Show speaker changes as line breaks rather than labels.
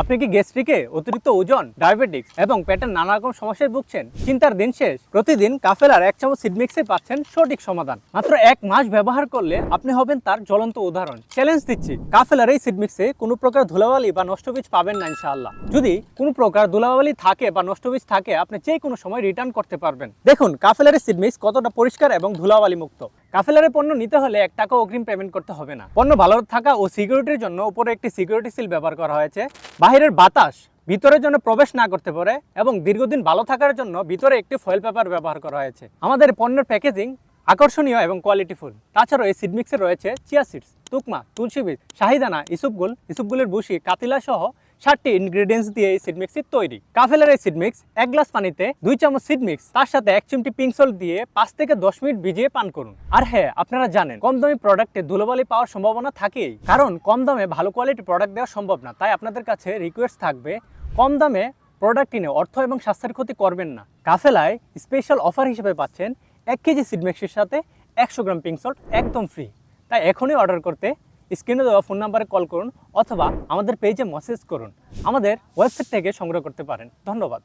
আপনি কি গ্যাস্ট্রিকে অতিরিক্ত ওজন ডায়াবেটিক্স এবং পেটের নানা রকম সমস্যায় ভুগছেন? চিন্তার দিন শেষ। প্রতিদিন কাফেলার এক চামচ সিডমিক্সে পাচ্ছেন সঠিক সমাধান। মাত্র এক মাস ব্যবহার করলে আপনি হবেন তার জ্বলন্ত উদাহরণ। চ্যালেঞ্জ দিচ্ছি। কাফেলার এই সিডমিক্সে কোনো প্রকার ধুলাবালি বা নষ্ট বীজ পাবেন না, ইনশাআল্লাহ। যদি কোনো প্রকার ধুলাবালি থাকে বা নষ্ট বীজ থাকে, আপনি যে কোনো সময় রিটার্ন করতে পারবেন। দেখুন কাফেলারের সিডমিক্স কতটা পরিষ্কার এবং ধুলাবালি মুক্ত কাফেলারের পণ্য নিতে হলে এক টাকা অগ্রিম পেমেন্ট করতে হবে না। পণ্য ভালো থাকা ও সিকিউরিটির জন্য উপরে একটি সিকিউরিটি সিল ব্যবহার করা হয়েছে। বাইরের বাতাস ভিতরের জন্য প্রবেশ না করতে পারে এবং দীর্ঘদিন ভালো থাকার জন্য ভিতরে একটি ফয়েল পেপার ব্যবহার করা হয়েছে। আমাদের পণ্যের প্যাকেজিং আকর্ষণীয় এবং কোয়ালিটিফুল তাছাড়াও এই সিডমিক্সে রয়েছে চিয়া সিডস তুকমা, তুলসী বীজ, শাহিদানা, ইসুপগুল, ইসুপগুলের বুশি কাতিলা সহ ষাটটি ইনগ্রিডিয়েন্টস দিয়ে এই সিডমিক্সটি তৈরি। কাফেলার এই সিডমিক্স এক গ্লাস পানিতে দুই চামচ সিডমিক্স তার সাথে এক চিমটি পিঙ্ক সল্ট দিয়ে পাঁচ থেকে দশ মিনিট ভিজিয়ে পান করুন। আর হ্যাঁ আপনারা জানেন, কম দামি প্রোডাক্টে ধুলোবালি পাওয়ার সম্ভাবনা থাকেই। কারণ, কম দামে ভালো কোয়ালিটি প্রোডাক্ট দেওয়া সম্ভব না, তাই আপনাদের কাছে রিকোয়েস্ট থাকবে, কম দামে প্রোডাক্ট কিনে অর্থ এবং স্বাস্থ্যের ক্ষতি করবেন না। কাফেলায় স্পেশাল অফার হিসেবে পাচ্ছেন এক কেজি সিডমিক্সের সাথে একশো গ্রাম পিঙ্ক সল্ট একদম ফ্রি তাই এখনই অর্ডার করতে স্ক্রিনে দেওয়া ফোন নাম্বারে কল করুন অথবা আমাদের পেজে মেসেজ করুন। আমাদের ওয়েবসাইট থেকে সংগ্রহ করতে পারেন। ধন্যবাদ।